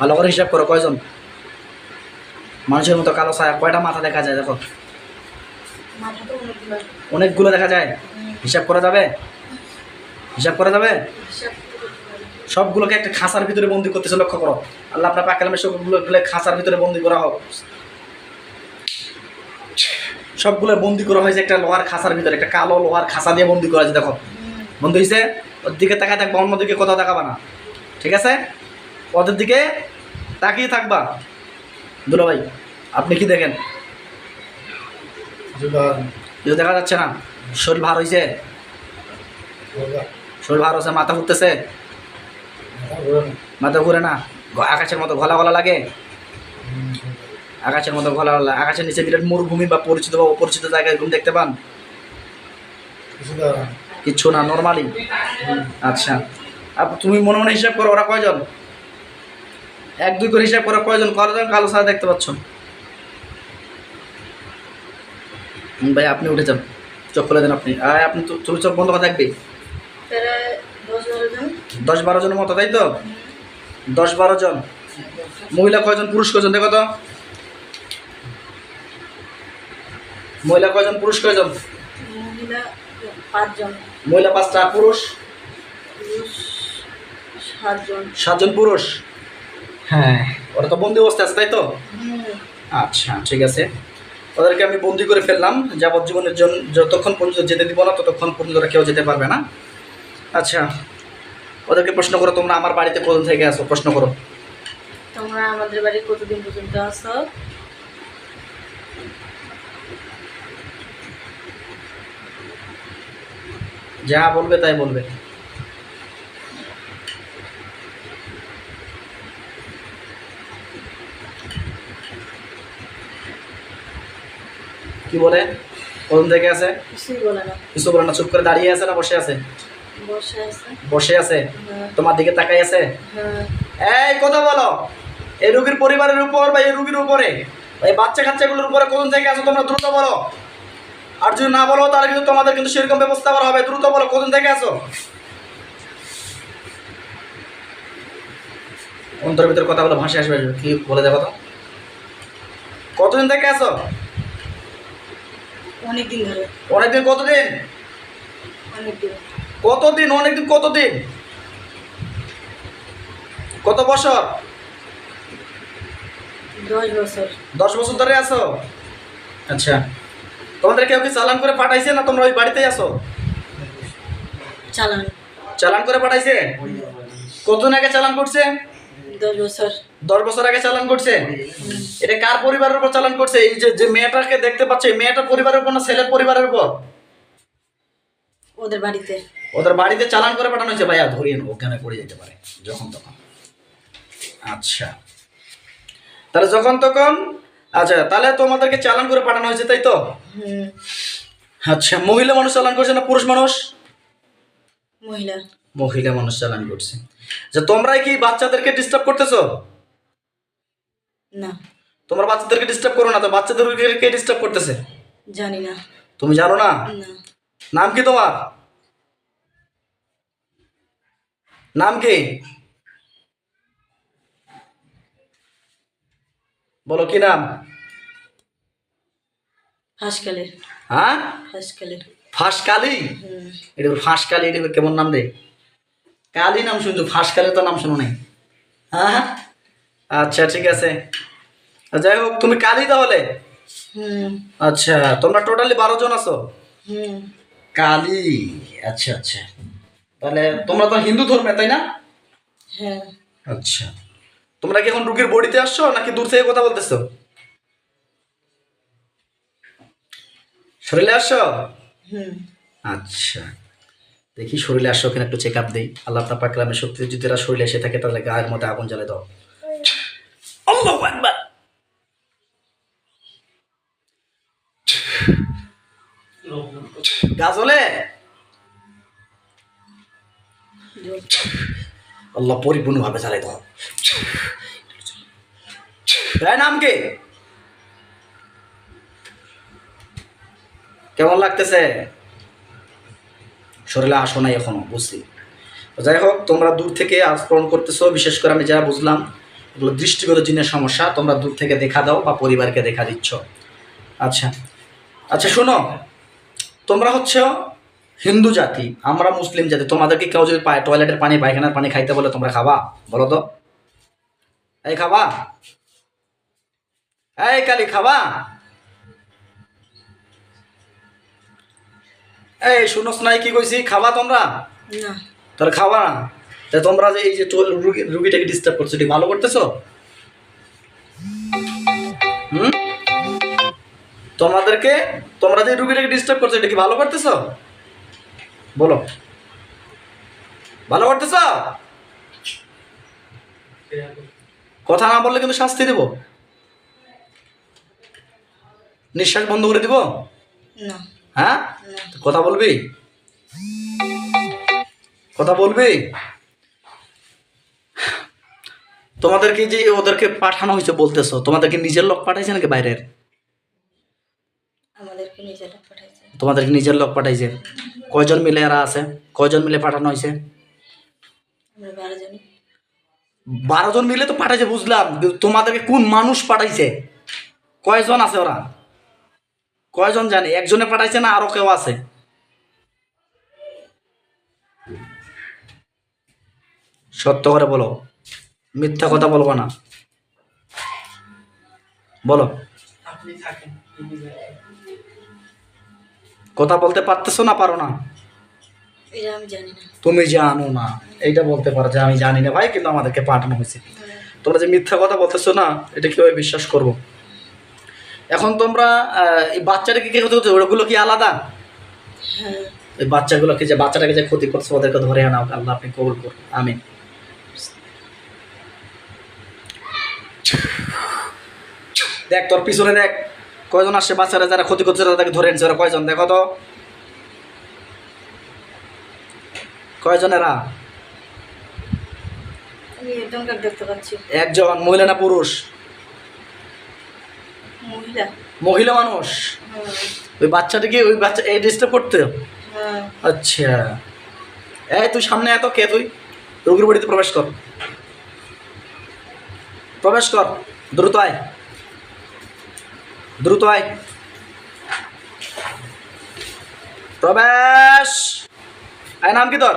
ভালো করে হিসাব করো, কয়জন? মানুষের মতো কালো ছায়া, কয়টা মাথা দেখা যায় দেখো? অনেকগুলো দেখা যায়। হিসাব করা যাবে? হিসাব করা যাবে। সবগুলোকে একটা খাঁচার ভিতরে বন্দি করতেছে, লক্ষ্য করো। আল্লাহ আপনার পাকালামে সবগুলো খাঁচার ভিতরে বন্দি করা হোক। সবগুলো বন্দি করা হয়েছে একটা লোহার খাঁচার ভিতরে, একটা কালো লোহার খাঁচা দিয়ে বন্দি করা হয়েছে, দেখো। বন্ধু হয়েছে ওর দিকে তাকায় থাকবা, অন্যদিকে কোথাও তাকাবা না। ঠিক আছে? ওদের দিকে তাকিয়ে থাকবা। দুলো ভাই আপনি কি দেখেন? কিছু দেখা যাচ্ছে না। শরীর ভার হয়েছে শরীর ভার হয়েছে মাথা ঘুরতেছে? মাথা ঘুরে না। আকাশের মতো গলা গলা লাগে? আকাশের মতো গলা গলা আকাশের নিচে বিরাট মরুভূমি বা পরিচিত বা অপরিচিত জায়গায় ঘুম দেখতে পান? কিচ্ছু না নর্মালি আচ্ছা। আপ তুমি মনে মনে হিসাব করো ওরা কয়জন? এক দুই করে হিসাব করো কয়জন কয়জন কালো সাদা দেখতে পাচ্ছ। ভাই আপনি উঠে যান। চোখ খুলে দেন আপনি। আর আপনি তুমি চোখ বন্ধ করে থাকবে? দশ বারো জনের মতো তাই তো? দশ বারো জন। মহিলা কয়জন পুরুষ কয়জন দেখো তো। মহিলা কয়জন পুরুষ কয়জন? মহিলা পাঁচটা পুরুষ? পুরুষ সাতজন। সাতজন পুরুষ? হ্যাঁ। ওরা তো বন্দি অবস্থায় আছে তাই তো? আচ্ছা ঠিক আছে। ওদেরকে আমি বন্দি করে ফেললাম যাবজ্জীবনের জন্য যতক্ষণ পর্যন্ত যেতে দিব না ততক্ষণ পর্যন্ত ওরা কেউ যেতে পারবে না। আচ্ছা ওদেরকে প্রশ্ন করো তোমরা আমার বাড়িতে কোথা থেকে আসো প্রশ্ন করো। তোমরা আমাদের বাড়ি কতদিন পর্যন্ত আসো যা বলবে তাই বলবে। কি বলে? কোন থেকে আছে? কিছু বলে না। চুপ করে দাঁড়িয়ে আছে না বসে আছে? বসে আছে। হ্যাঁ, তোমার দিকে তাকাই আছে? হ্যাঁ। এই কথা বলো। এই রুগীর পরিবারের উপর বা এই রুগীর উপরে এই বাচ্চা কাচ্চাগুলোর উপরে কোন থেকে আছো তোমরা দ্রুত বলো। আর যদি না বলো তাহলে কিন্তু তোমাদের কিন্তু সেরকম ব্যবস্থা করা হবে। দ্রুত বলো কোন থেকে আছো? অন্তর ভিতরে কথা বলে ভাসে আসবে। কি বলে দেখো তো? কতদিন থেকে আছো? অনেক দিন ধরে। অনেকদিন কতদিন? অনেক দিন কতদিন? অনেকদিন কতদিন? কত বছর? দশ বছর। দশ বছর ধরে আছো? আচ্ছা। তোমাদের কেউ কি চালান করে পাঠাইছে না তোমরা ওই বাড়িতেই আছো? চালান। চালান করে পাঠাইছে? কতদিন আগে চালান করছে? দশ বছর। দশ বছর আগে চালান করছে? এটা কার পরিবারের উপর চালান করছে? এই যে যে মেয়েটাকে দেখতে পাচ্ছে এই মেয়েটার পরিবারের উপর না ছেলের পরিবারের উপর? ওদের বাড়িতে। ওদের বাড়িতে চালান করে পাঠানো হয়েছে। ভাইয়া ধরিয়ে নেব কেন পড়ে যেতে পারে যখন তখন। আচ্ছা। তাহলে যখন তখন আচ্ছা তাহলে তোমাদেরকে চালান করে পাঠানো হয়েছে তাই তো? আচ্ছা মহিলা মানুষ চালান করছে না পুরুষ মানুষ? মহিলা। মহিলা মানুষ চালান করছে। যে তোমরাই কি বাচ্চাদেরকে ডিস্টার্ব করতেছো? না। তোমরা বাচ্চাদেরকে ডিস্টার্ব করো না তো বাচ্চাদেরকে কে ডিস্টার্ব করতেছে? জানি না। তুমি জানো না? নাম কি তোমার? নাম কি? বলো কি নাম? হাসকালের হ্যাঁ? হাসকালের ফাঁস কালি হুম। এটা ফাঁস কালি এটা কেমন নাম রে? কালি নাম শুনছো ফাঁস কালি তো নাম শুনো নাই। হ্যাঁ? আচ্ছা ঠিক আছে। যাই হোক তুমি কালি তাহলে? আচ্ছা তোমরা টোটালি বারো জন আছো? কালী আচ্ছা আচ্ছা। তাহলে তোমরা তো হিন্দু ধর্মে তাই না? হ্যাঁ। আচ্ছা। তোমরা কি এখন রুগীর বডিতে আসছো নাকি দূর থেকে কথা বলতেছো? শরীরে আসছো? আচ্ছা। দেখি শরীরে আসছো কিনা একটু চেক আপ দিই। আল্লাহ তার পাকলামের শক্তি যদি এরা শরীরে এসে থাকে তাহলে গায়ের মধ্যে আগুন জ্বালে দাও। আল্লাহু আকবার। গাজলে? আল্লাহ জ্বালাই দাও। তাই নাম কি? কেমন লাগতেছে? শরীরে আসো নাই এখনও, বুঝছি। যাই হোক, তোমরা দূর থেকে আস্মরণ করতেছো, বিশেষ করে আমি যা বুঝলাম। এগুলো দৃষ্টিগত জিনের সমস্যা তোমরা দূর থেকে দেখা দাও বা পরিবারকে দেখা দিচ্ছ। আচ্ছা আচ্ছা শোনো তোমরা হচ্ছে হিন্দু জাতি আমরা মুসলিম জাতি তোমাদেরকে কেউ যদি পায় টয়লেটের পানি পায়খানার পানি খাইতে বলে তোমরা খাবা বলো তো। এই খাবা? এই কালি খাবা? এই শুনোস নাই কি কইছি খাবা তোমরা? তোরা খাবা? না তা তোমরা যে এই যে রুগীটাকে ডিস্টার্ব করছ এটি ভালো করতেছো? হুম? তোমাদেরকে তোমরা যে রুগীটাকে ডিস্টার্ব করছ এটা কি ভালো করতেছো? বলো। ভালো করতেছো? কথা না বললে কিন্তু শাস্তি দেব। নিঃশ্বাস বন্ধ করে দিব? হ্যাঁ? কথা বলবি? কথা বলবি? তোমাদেরকে যে ওদেরকে পাঠানো হয়েছে বলতেছো তোমাদেরকে নিজের লোক পাঠাইছে নাকি বাইরের? আমাদেরকে নিজেরা পাঠাইছে। তোমাদেরকে নিজের লোক পাঠাইছে। কয়জন মিলে এরা আছে? কয়জন মিলে পাঠানো হয়েছে? বারো জন। মিলে তো পাঠাইছে বুঝলাম। তোমাদেরকে কোন মানুষ পাঠাইছে? কয়জন আছে ওরা? কয়জন জানে? একজনে পাঠাইছে না আরও কেউ আছে? সত্য করে বলো। মিথ্যা কথা বলব না। বলো। কথা বলতে পারতেছো না পারো না? তুমি জানো না। এইটা বলতে পারো যে আমি জানি না ভাই কিন্তু আমাদেরকে পাঠানো হয়েছে। তোমরা যে মিথ্যা কথা বলতেছো না এটা কীভাবে বিশ্বাস করব? এখন তোমরা এই বাচ্চাটাকে কি ক্ষতি করছ? ওগুলো কি আলাদা? হ্যাঁ। এই বাচ্চাগুলোকে যে বাচ্চাটাকে যে ক্ষতি করছ ওদেরকে ধরে আনাও। আল্লাহ আপনি কবুল করুন। আমি দেখ তোর পিছনে দেখ। কয়জন আসছে? বাচ্চারা যারা ক্ষতি করছে তাদেরকে ধরে ওরা কয়জন? দেখো তো। কয়জনেরা? একজন মহিলা না পুরুষ? মহিলা। মানুষ? হ্যাঁ। ওই বাচ্চাটাকে ওই বাচ্চা এই ড্রেসটা করতে হ্যাঁ। আচ্ছা। এই তুই সামনে এত কে তুই? রোগীর বাড়িতে প্রবেশ কর। প্রবেশ কর। দ্রুত আয়। দ্রুত আয়। প্রবেশ। আয় নাম কি তোর?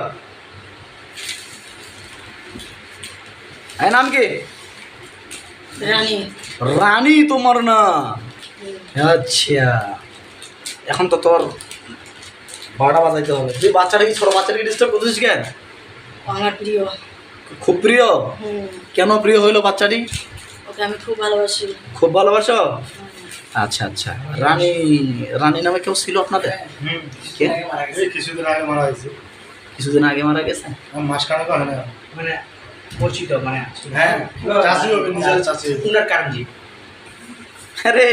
আয় নাম কি? রানী। রানী তোমার না। আচ্ছা। এখন তো তোর বারোটা বাজাইতে হবে। তুই বাচ্চাটা কি ছোট বাচ্চাটাকে ডিস্টার্ব করছিস কেন? আমার প্রিয়। খুব প্রিয়? কেন প্রিয় হইল বাচ্চাটি? ওকে আমি খুব ভালোবাসি। খুব ভালোবাসো? আচ্ছা আচ্ছা। রানী রানী নামে কেউ ছিল আপনাদের? কে? কিছুদিন আগে মারা হয়েছে কিছুদিন আগে মারা গেছে? আমার মাসখানেক হয় না। মানে পরিচিত মানে হ্যাঁ। চাষি হবে নিজের চাষি উনার কারণ জি আরে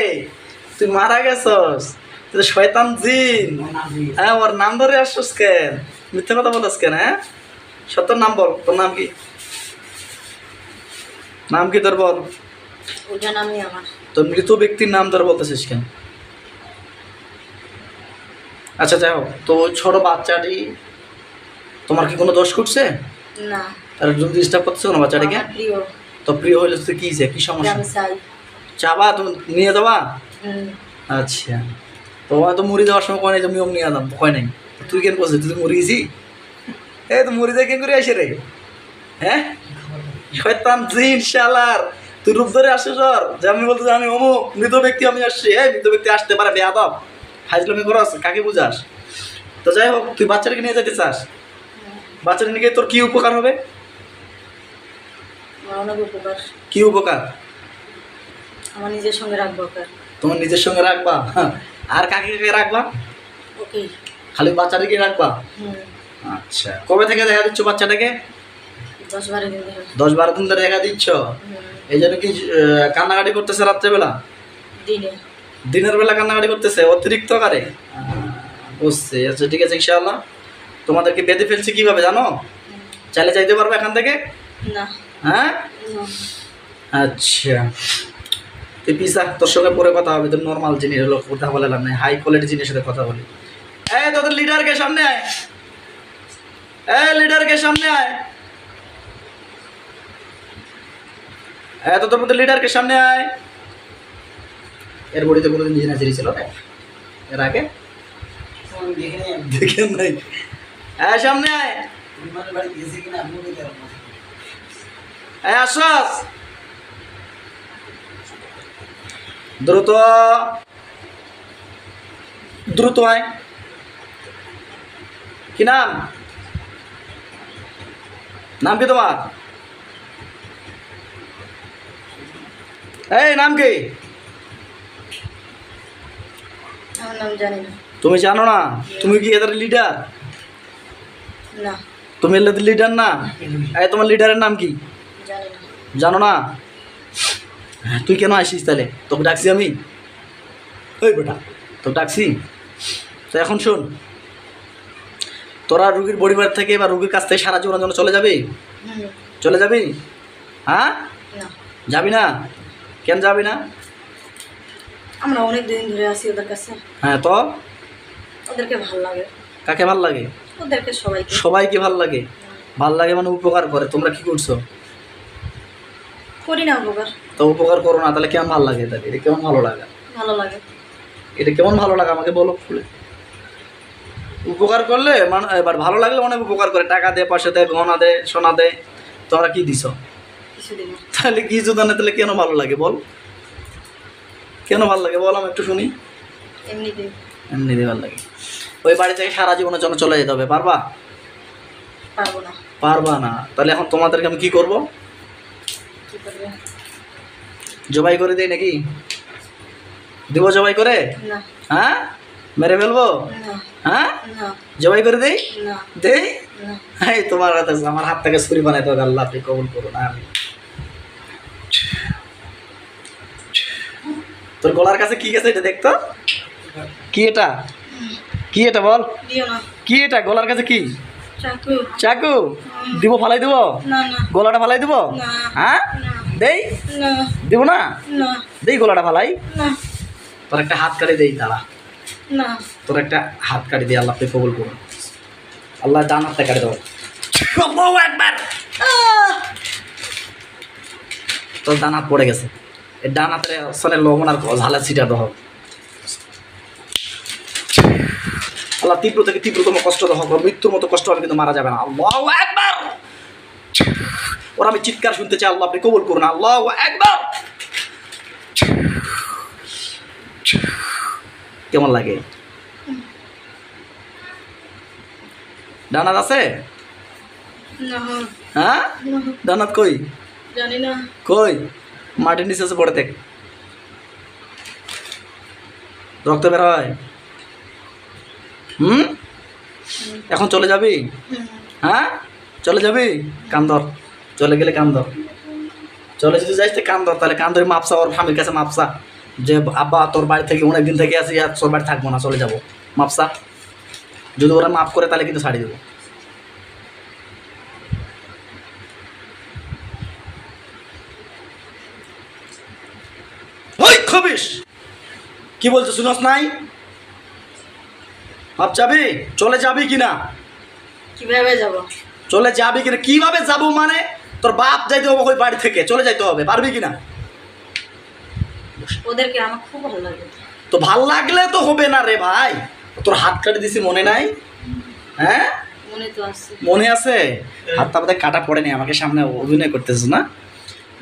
তুই মারা গেছস। তুই শয়তান জিন। হ্যাঁ ওর নাম ধরে আসছস কেন? মিথ্যে কথা বলছ কেন হ্যাঁ? সত্যর নাম বল তোর নাম কি? নাম কি তোর বল? তোর মৃত ব্যক্তির নাম ধরে বলতেছিস কেন? আচ্ছা যাই হোক তো ছোট বাচ্চাটি তোমার কি কোনো দোষ করছে? না। তার জন্য ডিস্টার্ব করতেছে কোনো বাচ্চাটাকে? তো প্রিয় হইলে তুই কি যে কি সমস্যা? চাবা তুমি নিয়ে যাবা? আচ্ছা। তো মুড়ি দেওয়ার সময় কয় নাই তুমি অমনি আদাম কয় নাই? তুই কেন বলছিস? তুই তো মুড়ি গেছি এ তো কেন করে আসে রে? হ্যাঁ? শয়তান জিন শালার। তুই রূপ ধরে আসছিস যে আমি বলতে আমি মৃত ব্যক্তি আমি আসছি। হ্যাঁ মৃত ব্যক্তি আসতে পারে হাজলামি করস কাকে বুঝাস? তো যাই হোক তুই বাচ্চাটাকে নিয়ে যেতে চাস? বাচ্চাটা নিয়ে তোর কি উপকার হবে? উপকার। কি উপকার? আমার নিজের সঙ্গে রাখব তোমার নিজের সঙ্গে রাখবা? হ্যাঁ। আর কাকে কাকে রাখবা? ওকে খালি বাচ্চাটাকে রাখবা? হুম। আচ্ছা। কবে থেকে দেখা দিচ্ছ বাচ্চাটাকে? দশ বারো দিন ধরে দেখা দিচ্ছ? এই জন্য কি কান্নাকাটি করতেছে রাত্রেবেলা? দিনের বেলা কান্নাকাটি করতেছে অতিরিক্ত আকারে? বুঝছি। আচ্ছা ঠিক আছে ইনশাআল্লাহ। তোমাদেরকে বেঁধে ফেলছি কীভাবে জানো? চাইলে যাইতে পারবে এখান থেকে? হ্যাঁ? আচ্ছা। তুই পিসা তোর সঙ্গে পরে কথা হবে তোর নর্মাল জিনিস হলো কথা বলে লাভ নাই হাই কোয়ালিটি জিনিসের সাথে কথা বলি। এই তোদের লিডারকে সামনে আয়। এই লিডারকে সামনে আয়। এত তোর মধ্যে লিডারকে সামনে আয়। এর বডিতে কোনোদিন ছিল এর আগে? দেখেন নাই। হ্যাঁ সামনে আয়। হ্যাঁ আশ্বাস দ্রুত। দ্রুত আয়। কি নাম? নাম কি তোমার? এই নাম কি? তুমি জানো না? তুমি কি এদের লিডার না। তুমি এদের লিডার না? এই তোমার লিডারের নাম কি? জানো না? হ্যাঁ, তুই কেন আসিস তাহলে? তোকে ডাকছি আমি। ওই বেটা তোকে ডাকছি। তো এখন শোন তোরা রুগীর পরিবার থেকে বা রুগীর কাছ থেকে সারা জীবনের জন্য চলে যাবি? চলে যাবি? হ্যাঁ? যাবি না? কেন যাবি না? আমরা অনেক দিন ধরে আছি ওদের কাছে। হ্যাঁ তো? ওদেরকে ভালো লাগে। কাকে ভালো লাগে? ওদেরকে সবাইকে। সবাইকে ভালো লাগে? ভালো লাগে মানে উপকার করে। তোমরা কি করছ? করি না উপকার। তো উপকার করো না তাহলে কেমন ভালো লাগে তাহলে এটা কেমন ভালো লাগা? ভালো লাগে। এটা কেমন ভালো লাগে? আমাকে বলো খুলে। উপকার করলে মানে এবার ভালো লাগলে অনেক উপকার করে। টাকা দে পয়সা দেয় গহনা দেয় সোনা দে। তোরা কি দিছ। তাহলে কিছু দানে তাহলে কেন ভালো লাগে বল? কেন ভালো লাগে বল আমি একটু শুনি। এমনিতে। এমনি দিয়ে ভালো লাগে। ওই বাড়ি থেকে সারা জীবনের জন্য চলে যেতে হবে পারবা? পারবা না। তাহলে এখন তোমাদেরকে আমি কি করব? জবাই করে দিই নাকি? দিব জবাই করে? হ্যাঁ? মেরে ফেলব? হ্যাঁ? জবাই করে দেই? দেই? তোমার হাতে আমার হাত থেকে ছুরি বানাই তো আল্লাহ আপনি কবুল করুন আমি তোর গলার কাছে কি গেছে এটা দেখতো? কি এটা? কি এটা বল? কি এটা? গলার কাছে কি? চাকু। দিব ফালাই দিব? গলাটা ফালাই দিব? হ্যাঁ? দেই? দিব না? না। দেই গলাটা ফালাই? তোর একটা হাত কাটি দেই তারা না। তোর একটা হাত কাটি দিয়ে আল্লাহ আপনি কবুল করুন। আল্লাহ ডান হাতটা কাটি আকবার। আহ! তোর ডান হাত পড়ে গেছে। এই ডান হাতে আসলে লবণ আর ঝালা ছিটা দেহ আল্লাহ তীব্র থেকে তীব্রতম কষ্ট দেহ মৃত্যুর মতো কষ্ট হবে কিন্তু মারা যাবে না। আল্লাহ একবার ওরা আমি চিৎকার শুনতে চাই আল্লাহ আপনি কবুল করুন। আল্লাহ একবার কেমন লাগে? ডানাত আছে? হ্যাঁ? ডানাত কই? জানি না। কই? মাটির নিচে আছে পড়ে দেখ। রক্ত বের হয়। হুম? এখন চলে যাবি? হ্যাঁ? চলে যাবি? কান্দর চলে গেলে কান্দর চলে যদি যাইস তো কান্দর তাহলে কান্দর মাপসা ওর স্বামীর কাছে মাপসা। যে আব্বা তোর বাড়ি থেকে অনেক দিন থেকে আসি আর তোর বাড়ি থাকব না চলে যাব। মাপসা যদি ওরা মাপ করে তাহলে কিন্তু ছাড়ি দেবো। খবিস! কি বলছো শুনস নাই? মাপ যাবি চলে যাবি কি না কীভাবে যাব? চলে যাবি কিনা? কীভাবে যাব মানে? তোর বাপ যাইতে হবে ওই বাড়ি থেকে? চলে যাইতে হবে। পারবি কিনা? ওদেরকে আমার খুব ভালো লাগে। তো ভালো লাগলে তো হবে না রে ভাই। তোর হাত কাটে দিছি মনে নাই? হ্যাঁ? মনে আছে। হাতটা বোধহয় কাটা পড়েনি আমাকে সামনে অভিনয় করতেছিস না?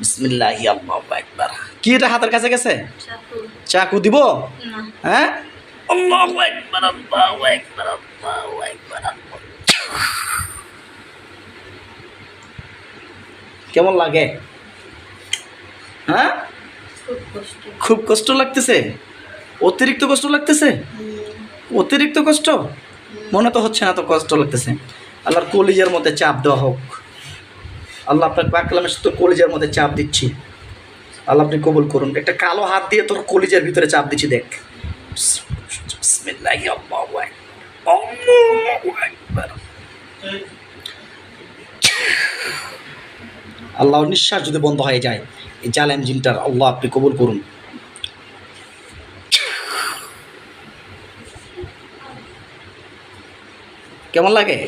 বিসমিল্লাহ আল্লাহু আকবার। কি এটা হাতের কাছে গেছে? চাকু। চাকু দিব? হ্যাঁ? আল্লাহু আকবার আল্লাহু আকবার আল্লাহু আকবার। কেমন লাগে? হ্যাঁ? খুব কষ্ট। লাগতেছে? অতিরিক্ত কষ্ট লাগতেছে? অতিরিক্ত কষ্ট? মনে তো হচ্ছে না তো কষ্ট লাগতেছে। আল্লাহর কলিজার মধ্যে চাপ দেওয়া হোক। আল্লাহ আপনার পাকলামের সাথে কলিজার মধ্যে চাপ দিচ্ছি। আল্লাহ আপনি কবুল করুন। একটা কালো হাত দিয়ে তোর কলিজার ভিতরে চাপ দিচ্ছি দেখ। আল্লাহর নিঃশ্বাস যদি বন্ধ হয়ে যায় এই জালেম জিনটার আল্লাহ আপনি কবুল করুন। কেমন লাগে?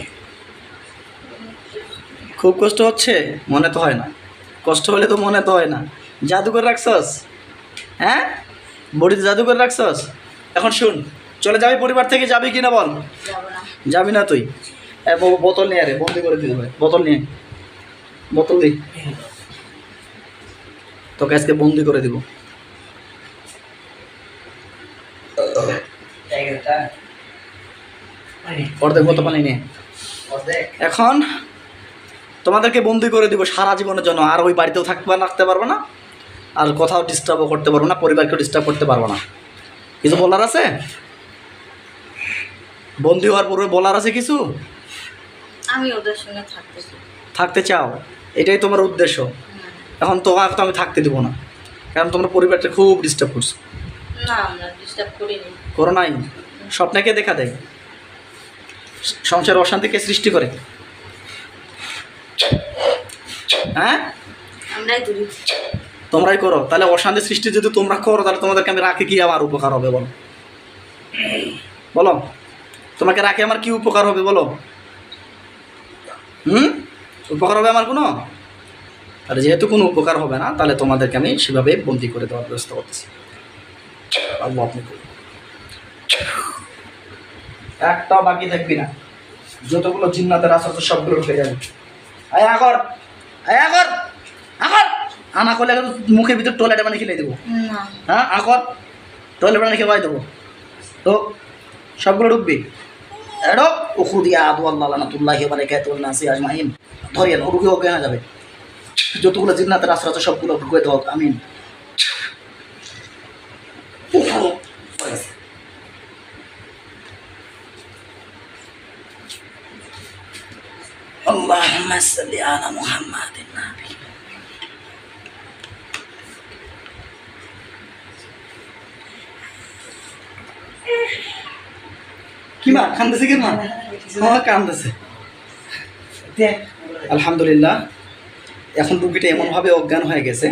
খুব কষ্ট হচ্ছে? মনে তো হয় না। কষ্ট হলে তো মনে তো হয় না। জাদু করে রাখছস? হ্যাঁ? বডিতে জাদু করে রাখছস? এখন শুন, চলে যাবি পরিবার থেকে, যাবি কি না বল? যাবি না তুই। বোতল নিয়ে আরে বন্দি করে দিতে হবে। বোতল নিয়ে বোতল দি। তোকে আজকে বন্দি করে দিব। অর্ধেক বোতল পানি নিয়ে। এখন তোমাদেরকে বন্দি করে দিব সারা জীবনের জন্য আর ওই বাড়িতেও থাকতে রাখতে পারব না আর কোথাও ডিস্টার্বও করতে পারব না পরিবারকেও ডিস্টার্ব করতে পারব না। কিছু বলার আছে? বন্দি হওয়ার পূর্বে বলার আছে কিছু? আমি ওদের সঙ্গে থাকতে চাও? এটাই তোমার উদ্দেশ্য। এখন তোমাকে তো আমি থাকতে দেবো না। কারণ তোমরা পরিবারটা খুব ডিস্টার্ব করছ। না আমরা ডিস্টার্ব করিনি। করো নাই? স্বপ্নকে দেখা দেয়? সংসার অশান্তিকে সৃষ্টি করে? হ্যাঁ? আমরাই তোমরাই করো। তাহলে অশান্তি সৃষ্টি যদি তোমরা করো তাহলে তোমাদেরকে আমি রাখি কি আমার উপকার হবে বলো? বলো? তোমাকে রাখে আমার কি উপকার হবে বলো? হুম? উপকার হবে আমার কোনো? আর যেহেতু কোনো উপকার হবে না তাহলে তোমাদেরকে আমি সেভাবে বন্দি করে দেওয়ার ব্যবস্থা করতেছি। আল্লাহ আপনি করুন। একটাও বাকি থাকবি না। যতগুলো জিন্নাতের তো সবগুলো ঢুকে যাবে। আয় আগর আয় আগর আগর আনা করলে মুখের ভিতর টয়লেটে মানে খেলে দেবো। না। হ্যাঁ আকর টয়লেট মানে খেয়ে দেবো। তো সবগুলো ঢুকবি। এডো উখুদিয়া আদু আল্লাহ লানাতুল্লাহ বারাকাতুহু নাসি আজমাইন। ধরিয়েন ও রুগী হয়ে যাবে। যতগুলো জিন্নাতের আশ্রয় আছে সবগুলো ঢুকে দেওয়া হোক আমিন উফ, হয়ে গেছে। اللهم صل على محمد النبي কি মা কান্দেছে কি মা হ্যাঁ কান্দেছে আলহামদুলিল্লাহ এখন রুগীটা এমনভাবে অজ্ঞান হয়ে গেছে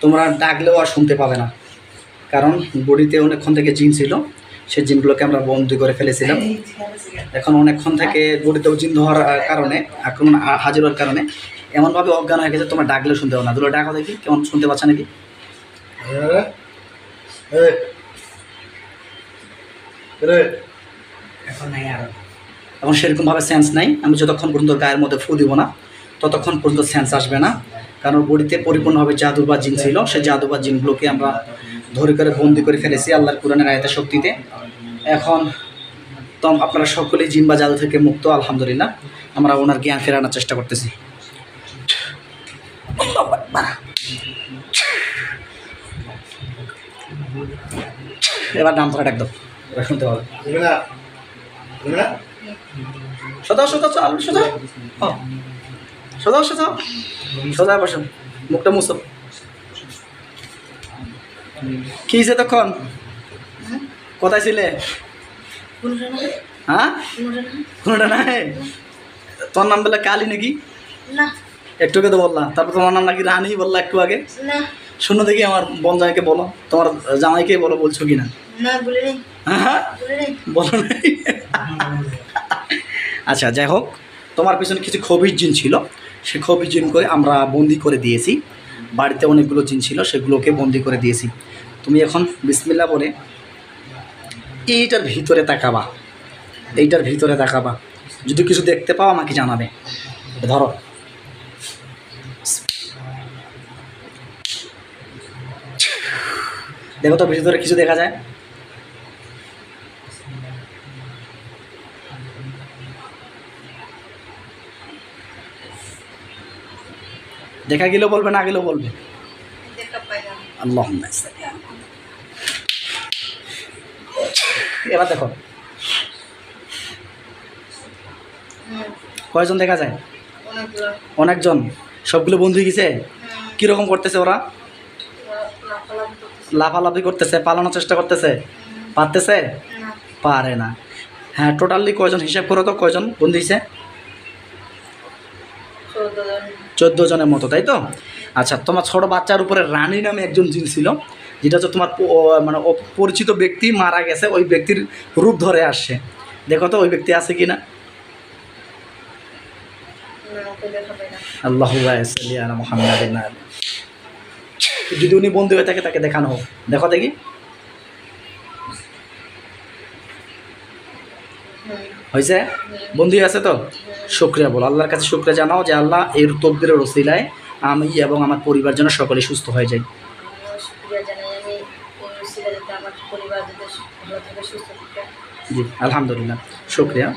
তোমরা ডাকলেও আর শুনতে পাবে না কারণ বডিতে অনেকক্ষণ থেকে জিন ছিল সেই জিনগুলোকে আমরা বন্দি করে ফেলেছিলাম এখন অনেকক্ষণ থেকে বডিতেও জিন হওয়ার কারণে আক্রমণ হাজির হওয়ার কারণে এমনভাবে অজ্ঞান হয়ে গেছে তোমরা ডাকলেও শুনতে পাবে না দুটো ডাকো দেখি কেমন শুনতে পাচ্ছ নাকি এখন সেরকমভাবে সেন্স নাই আমি যতক্ষণ পর্যন্ত গায়ের মধ্যে ফু দিব না ততক্ষণ পর্যন্ত সেন্স আসবে না। কারণ বডিতে পরিপূর্ণভাবে জাদু বা জিন ছিল সেই জাদু বা জিনগুলোকে আমরা ধরে করে বন্দি করে ফেলেছি আল্লাহর কোরআনের আয়তা শক্তিতে। এখন তো আপনারা সকলেই জিন বা জাদু থেকে মুক্ত আলহামদুলিল্লাহ। আমরা ওনার জ্ঞান ফেরানোর চেষ্টা করতেছি। এবার নাম ধরে ডাক দাও এবার শুনতে পাবে না সোজা সোজা সোজা হ্যাঁ। সোজা। সোজা বসো। মুখটা মুছো। কি হয়েছে তখন? কোথায় ছিলে? হ্যাঁ? কোনটা নাই? তোর নাম বললে কালী নাকি? একটু আগে তো বললাম তারপর তোমার নাম নাকি রানী বললা একটু আগে। শুনো দেখি আমার বোন জামাইকে বলো। তোমার জামাইকে বলো বলছো কি না নেই হ্যাঁ বলে নেই বলো নাই। আচ্ছা যাই হোক। তোমার পিছনে কিছু খবির জিন ছিল। সে জিন করে আমরা বন্দি করে দিয়েছি। বাড়িতে অনেকগুলো জিন ছিল, সেগুলোকে বন্দি করে দিয়েছি। তুমি এখন বিসমিল্লা বলে এইটার ভিতরে তাকাবা। এইটার ভিতরে তাকাবা। যদি কিছু দেখতে পাও, আমাকে জানাবে। ধরো। দেখো তো ভিতরে কিছু দেখা যায়? দেখা গেলেও বলবে না গেলেও বলবে। আল্লাহ এবার দেখো। কয়জন দেখা যায়? অনেকজন। সবগুলো বন্ধু হয়ে গেছে? কীরকম করতেছে ওরা? লাফালাফি করতেছে পালানোর চেষ্টা করতেছে? পারতেছে? পারে না। হ্যাঁ টোটালি কয়জন হিসাব করো তো কয়জন বন্ধু হিসে চৌদ্দ জন চোদ্দ জনের মতো, তাই তো? আচ্ছা তোমার ছোট বাচ্চার উপরে রানী নামে একজন জিন ছিল, যেটা হচ্ছে তোমার মানে অপরিচিত ব্যক্তি মারা গেছে, ওই ব্যক্তির রূপ ধরে আসছে। দেখো তো, ওই ব্যক্তি আছে কি না আল্লাহ যদি উনি বন্ধু হয়ে থাকে, তাকে দেখানো হোক। দেখো দেখি। হয়েছে? বন্ধু আছে তো? শুক্রিয়া বলো। আল্লাহর কাছে শুক্রিয়া জানাও যে আল্লাহ এর তকদিরের রসিলায় আমি এবং আমার পরিবার যেন সকলে সুস্থ হয়ে থাকে। জি আলহামদুলিল্লাহ। শুক্রিয়া।